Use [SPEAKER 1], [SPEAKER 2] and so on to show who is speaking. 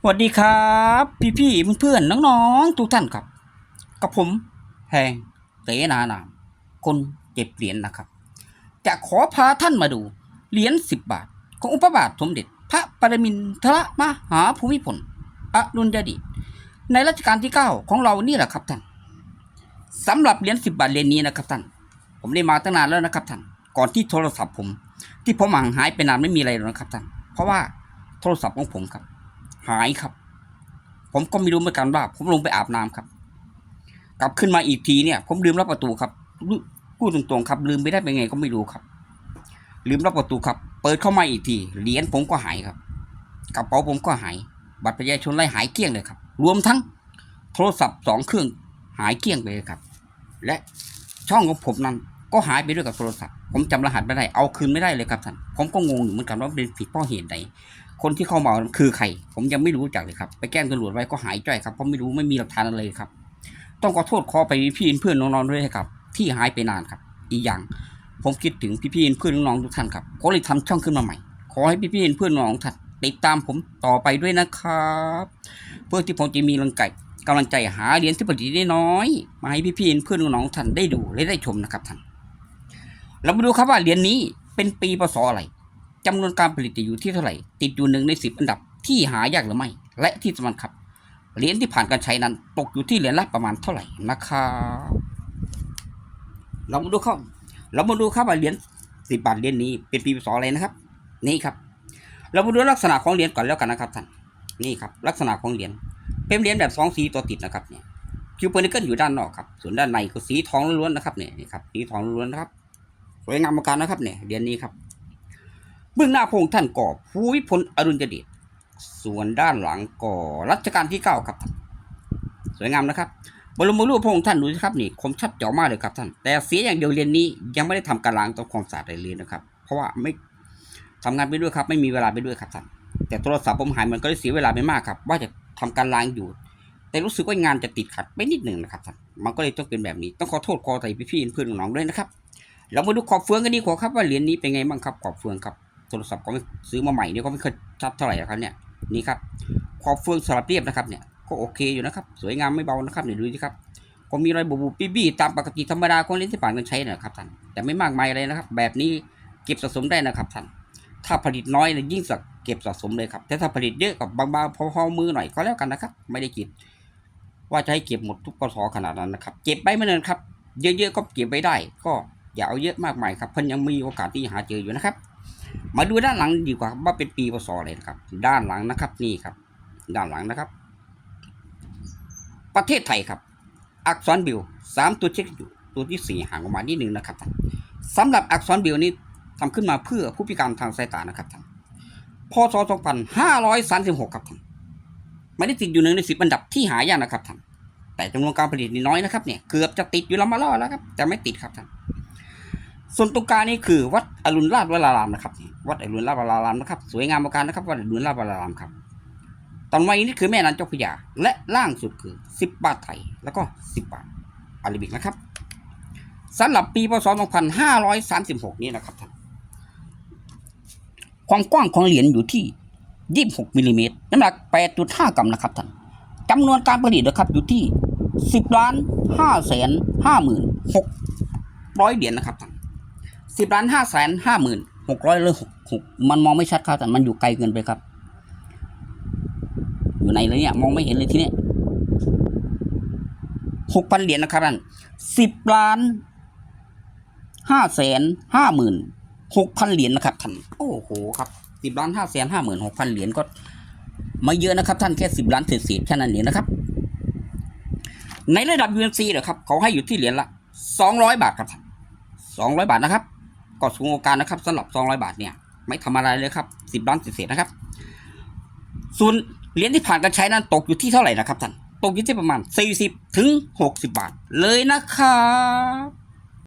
[SPEAKER 1] สวัสดีครับ พี่ๆเพื่อนๆน้องๆทุกท่านครับ กับผมแพงเตนานาม คนเก็บเหรียญนะครับ จะขอพาท่านมาดูเหรียญสิบบาท ของอุปบาทสมเด็จ พระปรมินทรมหาภูมิพลอดุลยเดชในรัชกาลที่เก้าของเรานี่แหละครับท่านสำหรับเหรียญสิบบาทเหรียญนี้นะครับท่าน ผมได้มาตั้งนานแล้วนะครับท่านก่อนที่โทรศัพท์ผม ที่ผมห่างหายไปนานไม่มีอะไรหรอกนะครับท่านเพราะว่าโทรศัพท์ของผมครับ หายครับ ผมก็ไม่รู้เหมือนกันว่า ผมลงไปอาบน้ำครับ กลับขึ้นมาอีกทีเนี่ย ผมลืมล็อกประตูครับพูดตรงๆครับ ลืมไปได้เป็นไงก็ไม่รู้ครับ ลืมล็อกประตูครับ เปิดเข้ามาอีกทีเหรียญผมก็หายครับกระเป๋าผมก็หาย บัตรประชาชนไล่หายเกลี้ยงเลยครับ รวมทั้งโทรศัพท์สองเครื่องหายเกลี้ยงไปเลยครับ และช่องของผมนั้นก็หายไปด้วยกับโทรศัพท์ ผมจำรหัสไม่ได้ เอาคืนไม่ได้เลยครับท่าน ผมก็งงอยู่เหมือนกันว่าเป็นผิดเพราะเหตุใด คนที่เข้ามาคือใครผมยังไม่รู้จักเลยครับ ไปแกล้งตำรวจไว้ก็หายจ้อยครับเพราะไม่รู้ไม่มีหลักฐานอะไรเลยครับ ต้องขอโทษขอไปพี่เพื่อนน้องๆด้วยครับ ที่หายไปนานครับ อีกอย่าง ผมคิดถึงพี่ๆเพื่อนน้องๆทุกท่านครับก็เลยทำช่องขึ้นมาใหม่ ขอให้พี่ๆเพื่อนน้องๆท่านติดตามผมต่อไปด้วยนะครับ เพื่อที่ผมจะมีกำลังใจกำลังใจหาเหรียญที่ประดิได้น้อยมาให้พี่ๆเพื่อนน้องๆท่านได้ดูและได้ชมนะครับท่านเรามาดูครับว่าเหรียญนี้เป็นปีพศอะไร จำนวนการผลิตจะอยู่ที่เท่าไหร่ ติดอยู่หนึ่งในสิบอันดับที่หายากหรือไม่ และที่สำคัญครับ เหรียญที่ผ่านการใช้นั้น ตกอยู่ที่เหรียญละประมาณเท่าไหร่นะครับเรามาดูครับเรามาดูครับว่าเหรียญสิบบาทเหรียญนี้เป็นปีพศอะไรนะครับ นี่ครับ เรามาดูลักษณะของเหรียญก่อนแล้วกันนะครับท่านนี่ครับ ลักษณะของเหรียญเป็นเหรียญแบบสองสีตัวติดนะครับเนี่ยคิวเปอร์นิเกิลอยู่ด้านนอกครับ ส่วนด้านในก็สีทองล้วนๆนะครับเนี่ยนี่ครับสีทองล้วนๆนะครับสวยงามมากนะครับเนี่ยเหรียญนี้ครับ เบื้องหน้าพงท่านก่อภูมิพลอดุลยเดชส่วนด้านหลังก่อรัชกาลที่เก้าครับ สวยงามนะครับ บรมรูปพงท่านดูสิครับนี่คมชัดเจ๋อมากเลยครับท่าน แต่เสียอย่างเดียวเรียนนี้ยังไม่ได้ทำการล้างตัวความสะอาดอะไรเลยนะครับ เพราะว่าไม่ทำงานไปด้วยครับ ไม่มีเวลาไปด้วยครับท่าน แต่โทรศัพท์ผมหายมันก็เลยเสียเวลาไปมากครับ ว่าจะทำการล้างอยู่ แต่รู้สึกว่างานจะติดขัดไปนิดหนึ่งนะครับท่าน มันก็เลยต้องเป็นแบบนี้ ต้องขอโทษขออภัยพี่ๆเพื่อนน้องด้วยนะครับ เรามาดูขอบเฟืองกันดีกว่าครับว่าเหรียญนี้เป็นไงบ้างครับขอบเฟืองครับ โทรศัพท์ก็ซื้อมาใหม่เนี่ยก็ไม่เคอยชัดเท่าไหร่ครับเนี่ยนี่ครับขอบเฟืองสลับเรียบนะครับเนี่ยก็โอเคอยู่นะครับ สวยงามไม่เบานะครับเนี่ยดูสิครับก็มีรอยบูบูปี้บี้ตามปกติธรรมดาของเล่นที่ผ่านกันใช้นะครับท่านแต่ไม่มากมายเลยนะครับ แบบนี้เก็บสะสมได้นะครับท่านถ้าผลิตน้อยเนี่ยยิ่งสักเก็บสะสมเลยครับแต่ถ้าผลิตเยอะกับบางๆพอๆมือหน่อยก็แล้วกันนะครับ ไม่ได้คิด ว่าจะให้เก็บหมดทุกกระสอขนาดนั้นนะครับ เก็บไปไม่นานครับ เยอะๆก็เก็บไว้ได้ ก็อย่าเอาเยอะมากมายครับเพิ่นยังมีโอกาสที่หาเจออยู่นะครับ มาดูด้านหลังดีกว่าว่าเป็นปีพศอะไรนะครับ ด้านหลังนะครับนี่ครับ ด้านหลังนะครับ ประเทศไทยครับ อักษรบิวสามตัวเช็คอยู่ตัวที่สี่ห่างออกมานิดนึงนะครับท่านสำหรับอักษรบิวนี้ทำขึ้นมาเพื่อผู้พิการทางสายตานะครับท่านพศ2536ครับท่านไม่ได้ติดอยู่หนึ่งในสิบอันดับที่หายากนะครับท่านแต่จำนวนการผลิตนี่น้อยนะครับเนี่ยเกือบจะติดอยู่แล้วมาล่อแล้วครับแต่ไม่ติดครับท่าน ส่วนตรงกลางนี่คือวัดอรุณราชวรารามนะครับ วัดอรุณราชวรารามนะครับ สวยงามมากนะครับ วัดอรุณราชวรารามครับตอนไว้นี่คือแม่น้ำเจ้าพระยาและล่างสุดคือสิบบาทไทย แล้วก็สิบบาทอาราบิกนะครับสำหรับปีพศ 2536 นี้นะครับท่านความกว้างของเหรียญอยู่ที่ 26มิลลิเมตรน้ำหนัก 8.5 กรัมนะครับท่านจำนวนการผลิตนะครับอยู่ที่ 10ล้าน5แสน5หมื่น600 เหรียญนะครับ สิบล้านห้าแสนห้าหมื่นหกร้อยเลยหกหกมันมองไม่ชัดครับแต่มันอยู่ไกลเกินไปครับ อยู่ไหนเลยเนี่ยมองไม่เห็นเลยทีเนี้ยหกพันเหรียญนะครับท่านสิบล้านห้าแสนห้าหมื่นหกพันเหรียญนะครับท่านโอ้โหครับสิบล้านห้าแสนห้าหมื่นหกพันเหรียญก็ไม่เยอะนะครับท่านแค่สิบล้านเศษๆแค่นั้นเองนะครับ ในระดับ UNC เหรอครับเขาให้อยู่ที่เหรียญละสองร้อยบาทครับท่านสองร้อยบาทนะครับ ก็สูงโอกาสนะครับสำหรับสองร้อยบาทเนี่ย ไม่ทำอะไรเลยครับสิบล้านเศษนะครับ ส่วนเหรียญที่ผ่านการใช้นั้นตกอยู่ที่เท่าไหร่นะครับท่านตกอยู่ที่ประมาณสี่สิบถึงหกสิบบาทเลยนะครับ